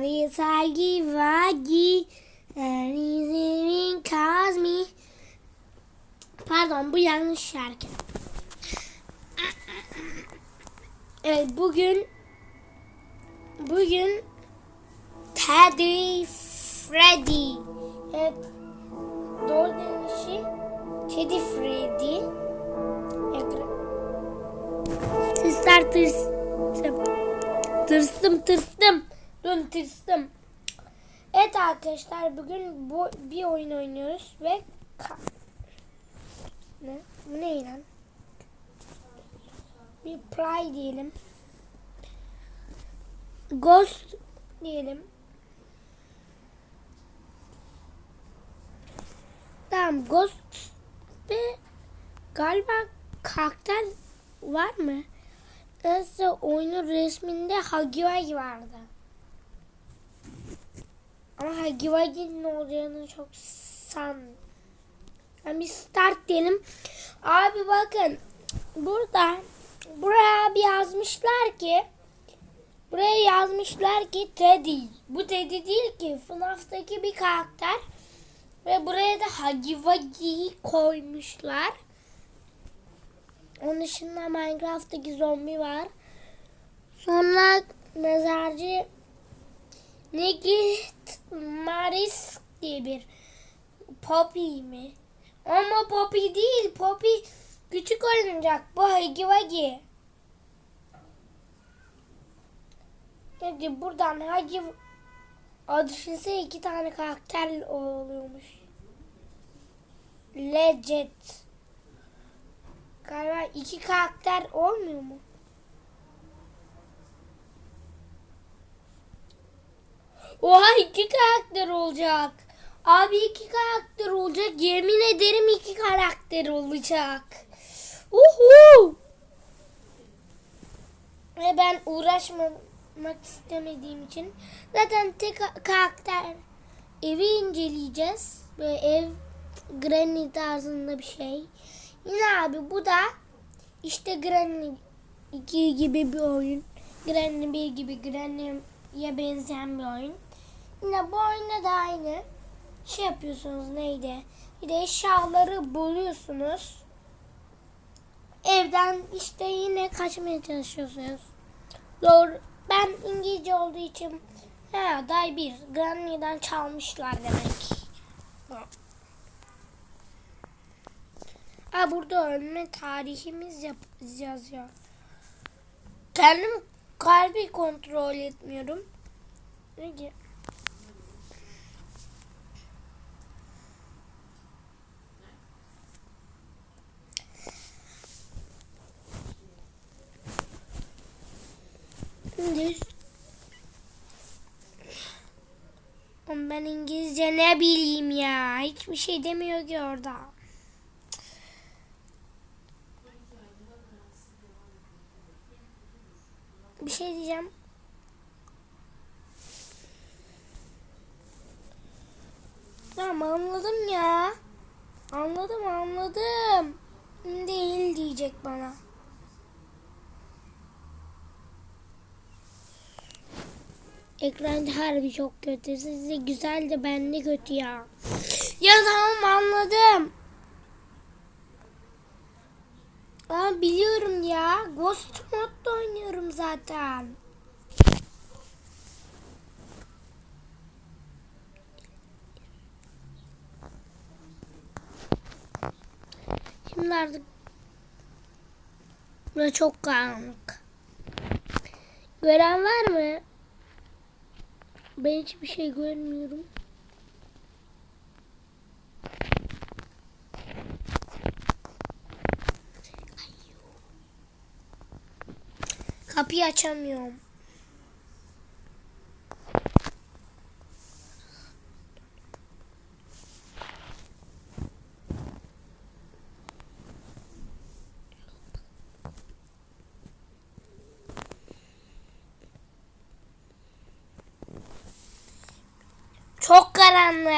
Haritagi Vagi Erizin Kazmi Pardon bu yanlış şarkı. Evet bugün bugün Teddy Freddy. Evet doğru denişi Teddy Freddy. Tıslar tırstım tırstım tırstım dün tırstım Evet arkadaşlar bugün bu bir oyun oynuyoruz ve ne? Bu ne lan? Bir play diyelim. Ghost diyelim. Tamam Ghost ve galiba karakter var mı? Nasıl oyunun resminde Hagiwagi vardı. Ama Hagiwagi'nin olacağını çok san. Yani bir start diyelim. Abi bakın burada buraya bir yazmışlar ki buraya yazmışlar ki Teddy. Bu Teddy değil ki FNAF'taki bir karakter. Ve buraya da Hagiwagi'yi koymuşlar. Onun dışında Minecraft'taki zombi var. Sonra mezarcı Negit Maris diye bir Poppy mi? Ama Poppy değil. Poppy küçük oyuncak. Bu Hagi Wagi. Dedi buradan Hagi adışınsa iki tane karakter oluyormuş. Legend. Galiba iki karakter olmuyor mu? Oha iki karakter olacak. Abi iki karakter olacak. Yemin ederim iki karakter olacak. Uhu. Ve ben uğraşmamak istemediğim için zaten tek karakter evi inceleyeceğiz. Böyle ev Granny tarzında bir şey. Yine abi bu da işte Granny 2 gibi bir oyun. Granny 1 gibi Granny'ye benzeyen bir oyun. Yine bu oyunda da aynı şey yapıyorsunuz neydi? De eşyaları buluyorsunuz. Evden işte yine kaçmaya çalışıyorsunuz. Doğru. Ben İngilizce olduğu için ha day bir Granny'den çalmışlar demek. Ha burada ölme tarihimiz yap yazıyor. Kendim kalbi kontrol etmiyorum. Ne Şimdi ben İngilizce ne bileyim ya. Hiçbir şey demiyor ki orada. Bir şey diyeceğim. Tamam anladım ya. Anladım anladım. Değil diyecek bana. Ekran harbi çok kötü. Sizde güzel de bende kötü ya. Ya tamam anladım. Aa, biliyorum ya. Ghost modda oynuyorum zaten. Şimdi artık Burası çok karanlık. Gören var mı? Ben hiçbir şey görmüyorum. Kapıyı açamıyorum.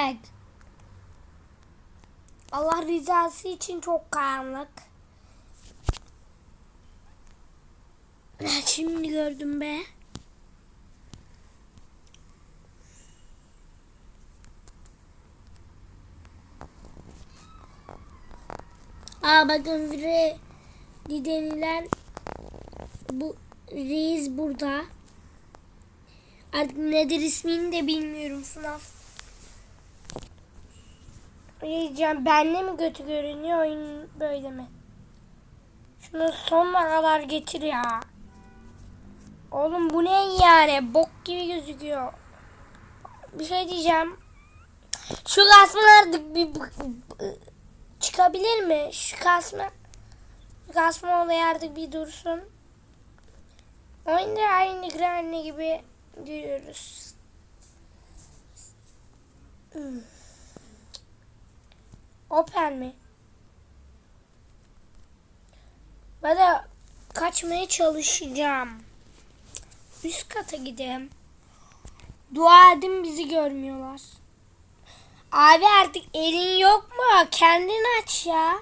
Evet. Allah rızası için çok karanlık. Şimdi gördüm be. Aa bakın re denilen bu reis burada. Artık nedir ismini de bilmiyorum FNAF Diyeceğim benle mi kötü görünüyor oyun böyle mi? Şunu sonuna kadar getir ya. Oğlum bu ne yani? Bok gibi gözüküyor. Bir şey diyeceğim. Şu kasman artık bir çıkabilir mi? Şu kasma kasma olayı artık bir dursun. Oyunda aynı Granny gibi görüyoruz. Hmm. Open mi? Ben de kaçmaya çalışacağım. Üst kata gidelim. Dua edin bizi görmüyorlar. Abi artık elin yok mu? Kendin aç ya.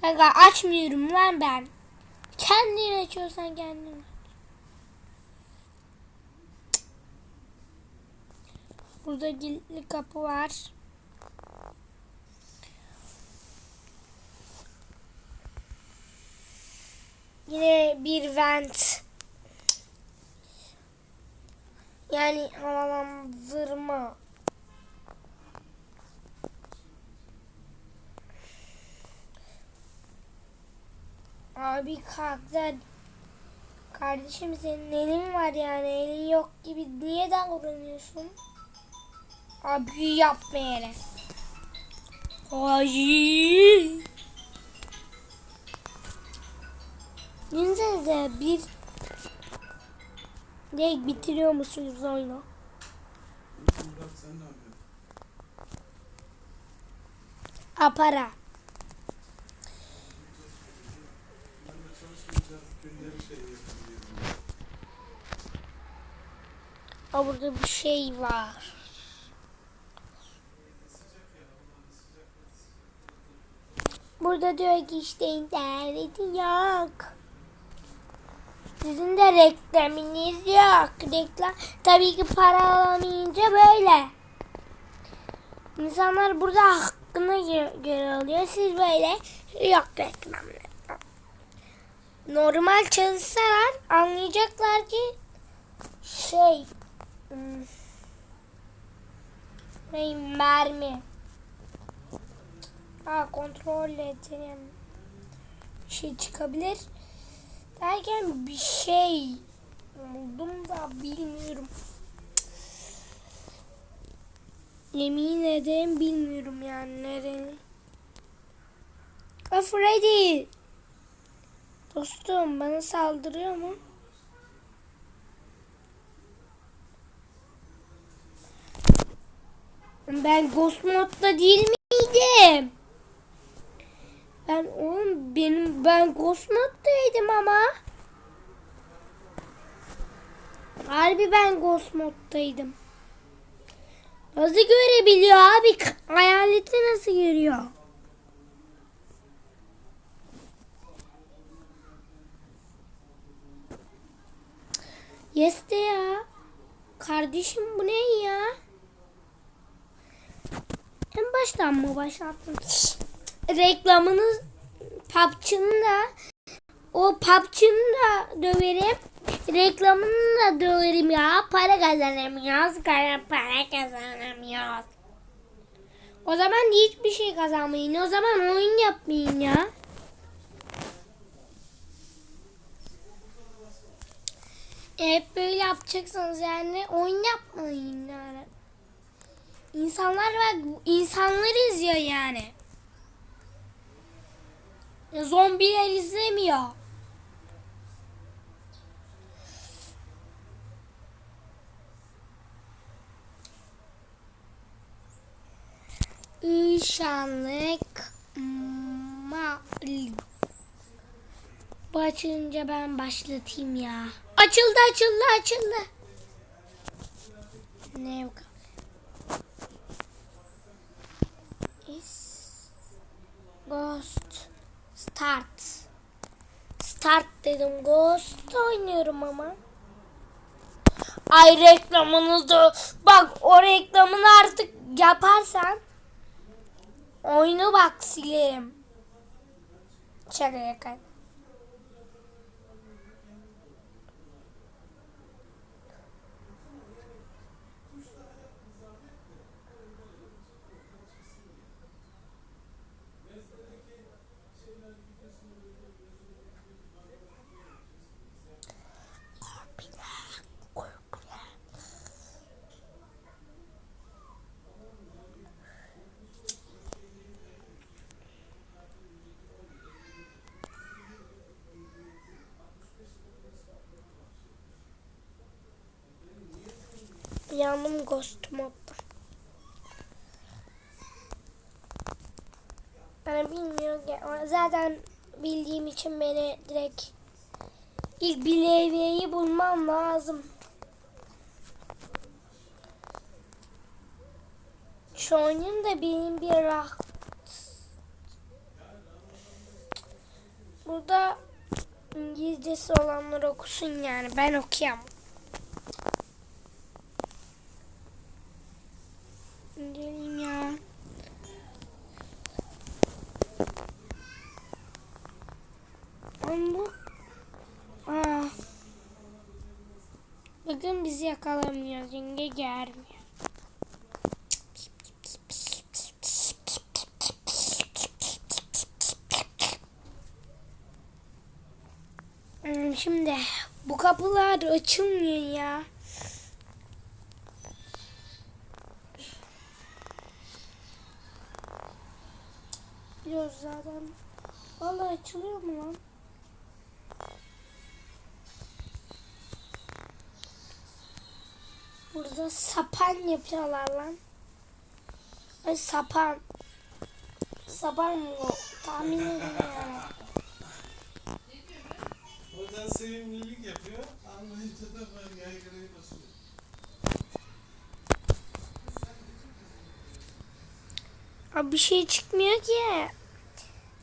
Kanka açmıyorum lan ben. Kendin açıyorsan kendin Burada kilitli kapı var. Yine bir vent. Yani havalandırma. Abi kalklar. Kardeşim senin elin var yani elin yok gibi niye davranıyorsun? Abi büyü yapma yere. Ay. Düşünsenize bir ne bitiriyor musunuz oyunu? Apara. Aa, burada bir şey var. Burada diyor ki işte internetin yok. Sizin de reklamınız yok. Reklam tabii ki para alamayınca böyle. İnsanlar burada hakkına gö- göre alıyor. Siz böyle yok reklam. Normal çalışsalar anlayacaklar ki şey hmm, şey mermi. Ha kontrol edelim. Bir şey çıkabilir. Derken bir şey buldum da bilmiyorum. Yemin ederim bilmiyorum yani nereye. Aa, Freddy. Dostum bana saldırıyor mu? Ben Ghost modda değil miydim? Ben oğlum benim ben Ghost ama. Harbi ben Ghost. Nasıl görebiliyor abi? Hayaleti nasıl görüyor? Yes de ya. Kardeşim bu ne ya? En baştan mı başlattın? Reklamını PUBG'nin da o PUBG'nin da döverim. Reklamını da döverim ya. Para kazanamıyoruz. Para, para kazanamıyoruz. O zaman hiçbir şey kazanmayın. O zaman oyun yapmayın ya. Hep böyle yapacaksınız yani oyun yapmayın yani. İnsanlar bak insanlar izliyor yani. Ya Zombiler izlemiyor. Işanlık mal. Bu açılınca ben başlatayım ya. Açıldı açıldı açıldı. Ne yok. Ghost Start. Start dedim. Ghost oynuyorum ama. Ay reklamınızı bak o reklamını artık yaparsan Oyunu bak silerim. Şaka şaka. Yandım ghost modda. Ben bilmiyorum zaten bildiğim için beni direkt ilk bir levyeyi bulmam lazım. Şu oyunun da benim bir rah... Burada İngilizcesi olanlar okusun yani ben okuyamam. İnceleyeyim ya. Bu... Aa. Bugün bizi yakalamıyor. Yenge gelmiyor. Hmm, Şimdi bu kapılar açılmıyor ya. Biliyoruz zaten. Vallahi açılıyor mu lan? Sapan yapıyorlar lan. Ay sapan. Sapan mı o? Tahmin edin yani. Oradan sevimlilik yapıyor. Anlayınca da ben yaygarayı basıyor. Abi bir şey çıkmıyor ki.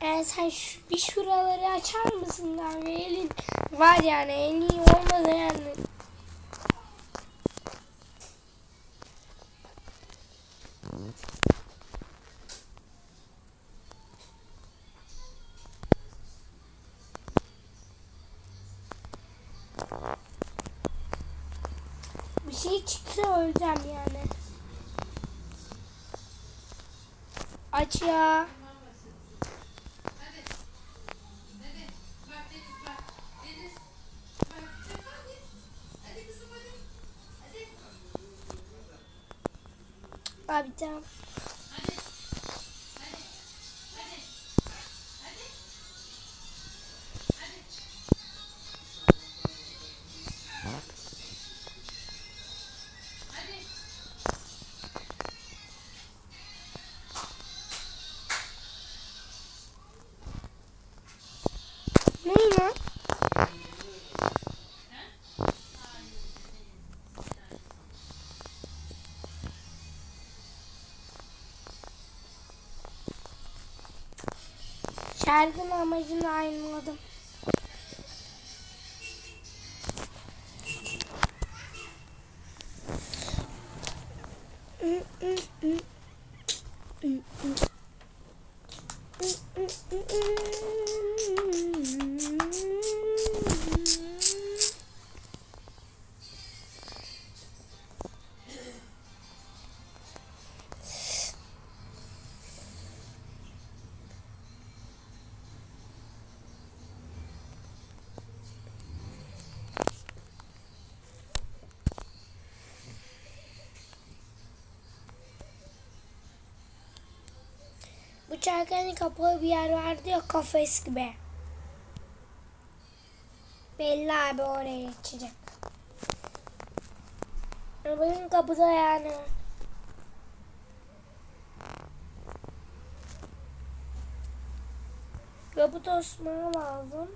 Ee, sen şu, bir şuraları açar mısın kanka? Elin var yani. Elin olmadı yani. Çıksa öleceğim yani. Aç ya. Abi tamam. Şarkının amacını anlamadım. Çarkının kapalı bir yer vardı ya kafes gibi. Belli abi oraya geçecek. Bakın kapıda yani. Kapı tosmaya lazım.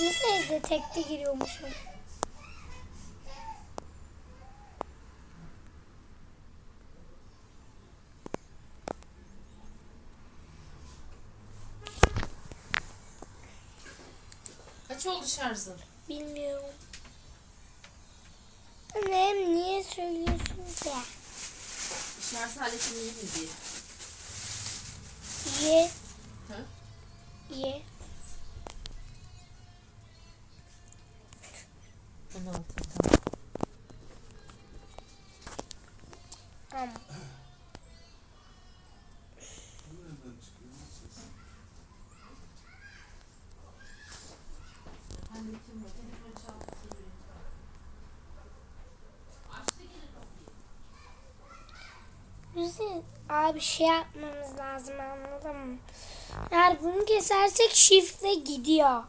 Neyse tekte giriyormuşum. Oldu şarjın? Bilmiyorum. Annem niye söylüyorsun ki? Şarj aletini iyi mi diye. Ye. Ha? Ye. Bizim abi şey yapmamız lazım anladın mı? Eğer bunu kesersek şifre gidiyor.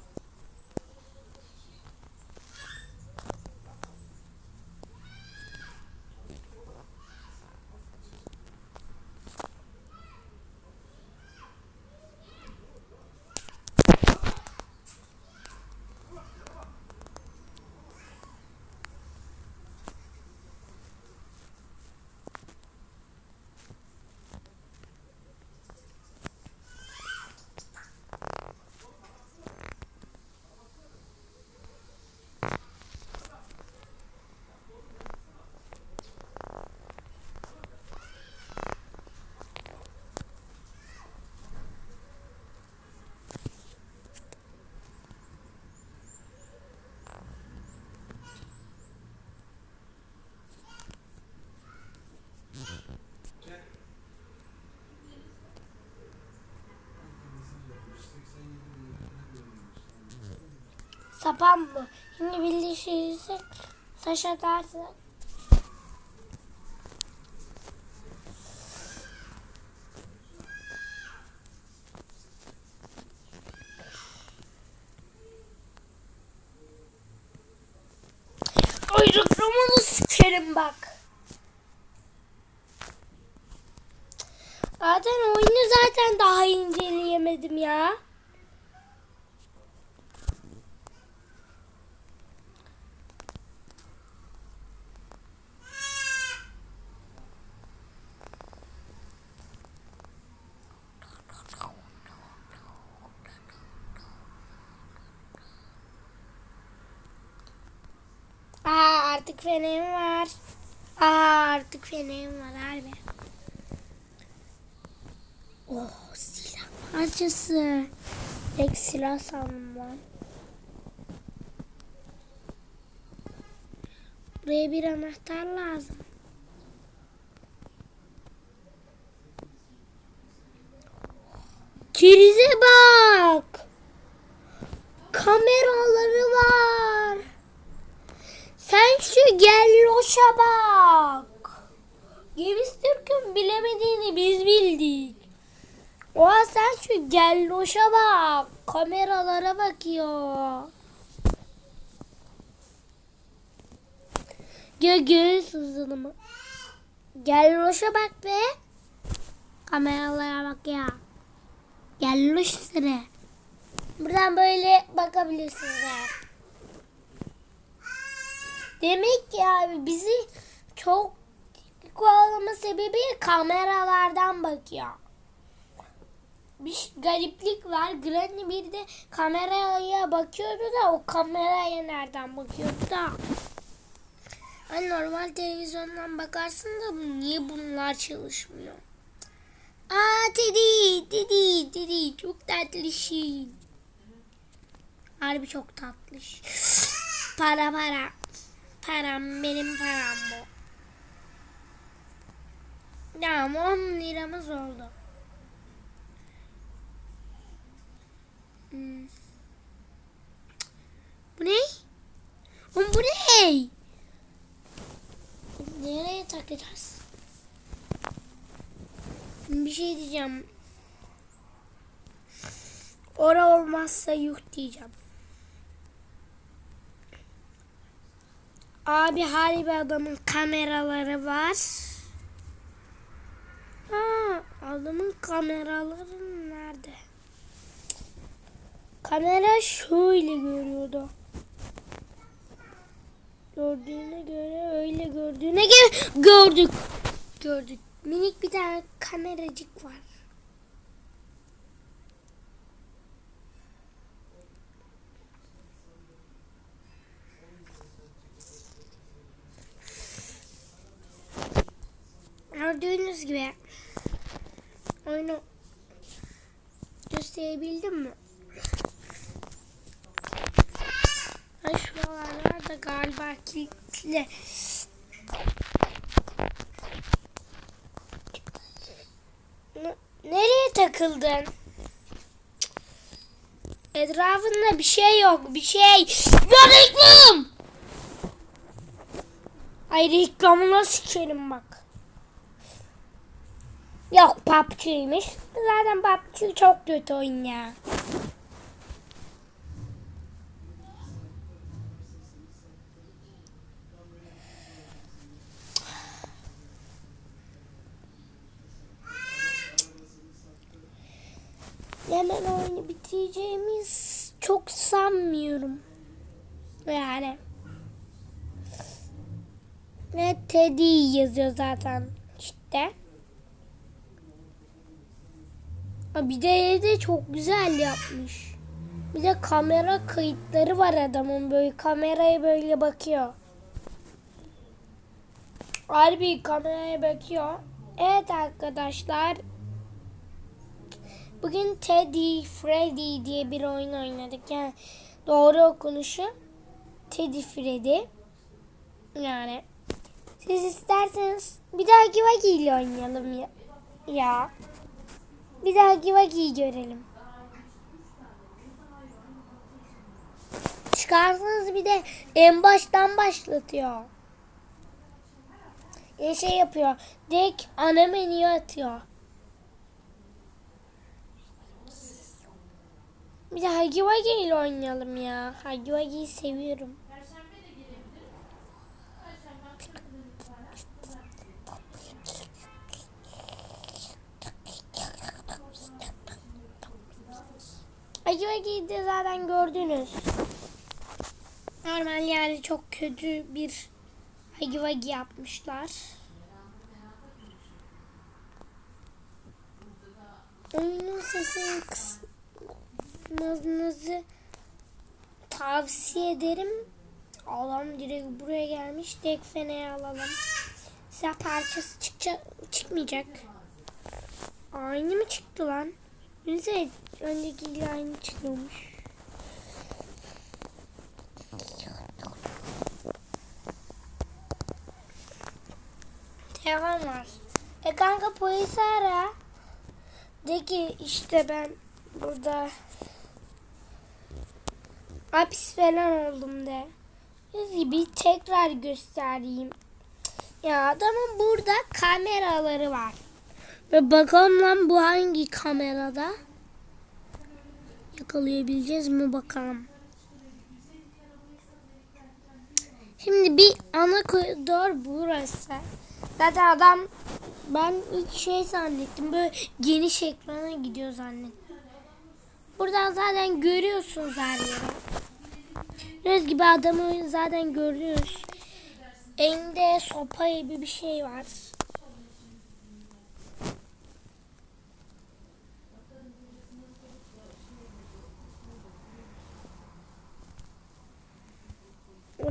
Sapan bu. Şimdi birleşirsek taş atarsak. Ay reklamını sikerim bak. Zaten oyunu zaten daha inceleyemedim ya. Aa artık fenerim var. Aa artık fenerim var harbi. Oh silah parçası. Tek silah sandım ben. Buraya bir anahtar lazım. Kirize bak. Kameraları şu gelloşa bak. Gemiz Türk'ün bilemediğini biz bildik. Oha sen şu gelloşa bak. Kameralara bakıyor. Gö görüyorsunuz mı? Gelloşa bak be. Kameralara bak ya. Gelloş sıra. Buradan böyle bakabilirsiniz eğer. Demek ki abi bizi çok kovalama sebebi kameralardan bakıyor. Bir gariplik var. Granny bir de kameraya bakıyordu da o kameraya nereden bakıyordu da. Hani normal televizyondan bakarsın da niye bunlar çalışmıyor? Aa Teddy, Teddy, Teddy çok tatlışın. Harbi çok tatlış. Para para. Param benim param bu. Tamam 10 liramız oldu. Hmm. Bu ne? Oğlum bu ne? Nereye takacağız? Bir şey diyeceğim. Ora olmazsa yuh diyeceğim. Abi harbi adamın kameraları var. Ha, adamın kameraları nerede? Kamera şöyle görüyordu. Gördüğüne göre öyle gördüğüne göre gördük. Gördük. Minik bir tane kameracık var. Gördüğünüz gibi oyunu gösterebildim mi? Ay şuralarda galiba kilitli. Nereye takıldın? Etrafında bir şey yok. Bir şey. Ya reklam! Ay reklamına sikerim bak. Yok PUBG'ymiş. Zaten PUBG çok kötü oyun ya. Hemen oyunu bitireceğimiz çok sanmıyorum. Yani. Ve Teddy yazıyor zaten işte. Ha, Bir de evde çok güzel yapmış. Bir de kamera kayıtları var adamın böyle kameraya böyle bakıyor. Harbi kameraya bakıyor. Evet arkadaşlar. Bugün Teddy Freddy diye bir oyun oynadık. Yani doğru okunuşu Teddy Freddy. Yani siz isterseniz bir dahaki vakiyle oynayalım ya. ya. Bir dahaki vakiyi görelim. Çıkarsanız bir de en baştan başlatıyor. Ya şey yapıyor. Direkt ana menüye atıyor. Bir de Hagi Wagi ile oynayalım ya. Hagi Wagi'yi seviyorum. Hagi Wagi'yi de zaten gördünüz. Normal yani çok kötü bir Hagi Wagi yapmışlar. Oyunun sesini kısmanızı tavsiye ederim. Adam direkt buraya gelmiş. Tek feneri alalım. Silah parçası çıkacak, çıkmayacak. Aynı mı çıktı lan? Neyse öncekiyle aynı çıkıyormuş. Telefon var. E kanka polisi ara. De ki işte ben burada hapis falan oldum de. Bir tekrar göstereyim. Ya adamın burada kameraları var. Ve bakalım lan bu hangi kamerada? Yakalayabileceğiz mi bakalım. Şimdi bir ana koridor burası. Zaten adam ben ilk şey zannettim. Böyle geniş ekrana gidiyor zannettim. Buradan zaten görüyorsunuz her yeri. Göz gibi adamı zaten görüyoruz. Elinde sopa gibi bir şey var.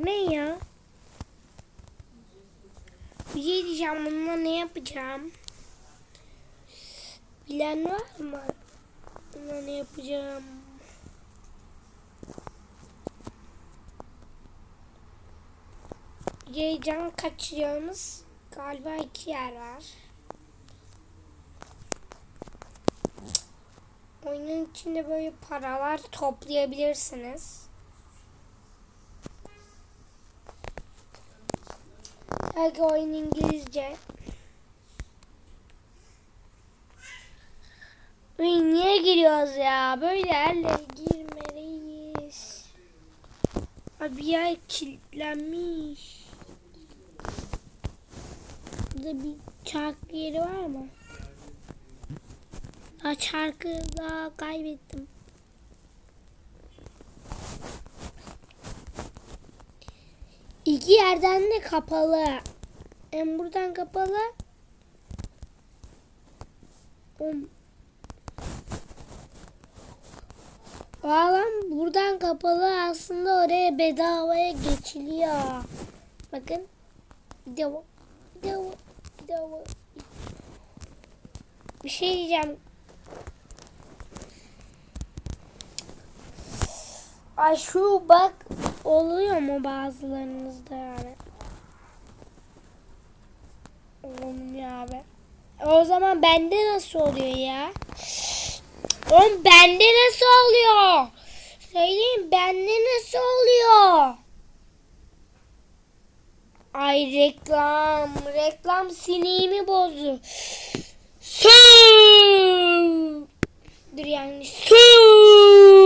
Ne ya? Bir şey diyeceğim bununla ne yapacağım? Bilen var mı? Bununla ne yapacağım? Yaycan kaçacağımız galiba iki yer var. Oyunun içinde böyle paralar toplayabilirsiniz. Belki oyun İngilizce. Uy, niye giriyoruz ya? Böyle yerlere girmeliyiz. Abi yer kilitlenmiş. Burada bir çarkı yeri var mı? Ha çarkı daha kaybettim. iki yerden de kapalı. Hem buradan kapalı. Alan buradan kapalı aslında oraya bedavaya geçiliyor. Bakın. Bedava. Bedava. Bedava. Bir şey diyeceğim. Ay şu bak Oluyor mu bazılarınızda yani? Olmuyor abi. O zaman bende nasıl oluyor ya? Oğlum bende nasıl oluyor? Söyleyin bende nasıl oluyor? Ay reklam, reklam sinirimi bozdu. Su! Dur yani su!